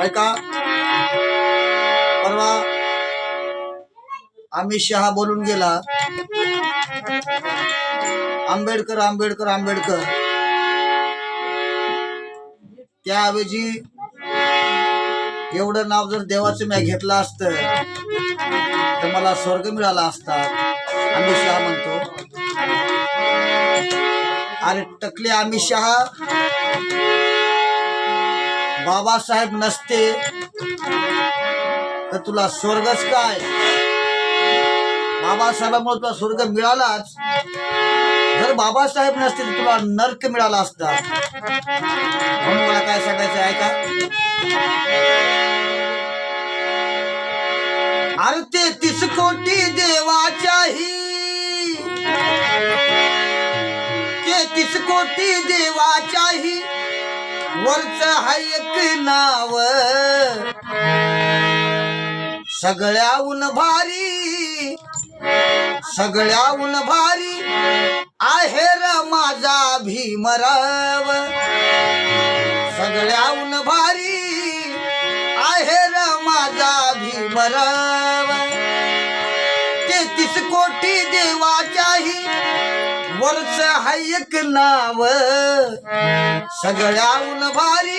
ऐका. परवा अमित शहा बोलून गेला. आंबेडकर आंबेडकर आंबेडकर. त्याऐवजी एवढं नाव जर देवाचं मी घेतलं असतं तर मला स्वर्ग मिळाला असता अमित शहा म्हणतो. अरे टकले अमित शहा बाबासाहेब नसते तर तुला स्वर्गच काय? बाबासाहेबांमुळे तुला स्वर्ग मिळालाच. जर बाबासाहेब नसते तर तुला नर्क मिळाला असता. म्हणून मला काय सांगायचं आहे का? अरे ते तीस कोटी देवाच्याही. तेहतीस कोटी देवाच्याही. वरच हाय नाव. सगळ्याहून भारी सगळ्याहून भारी आहे र माझा भीमराव सगळ्याहून भारी आहे र माझा भीमराव तेहतीस कोटी देवाच्या वरच हाय एक नाव. सगळ्याहून भारी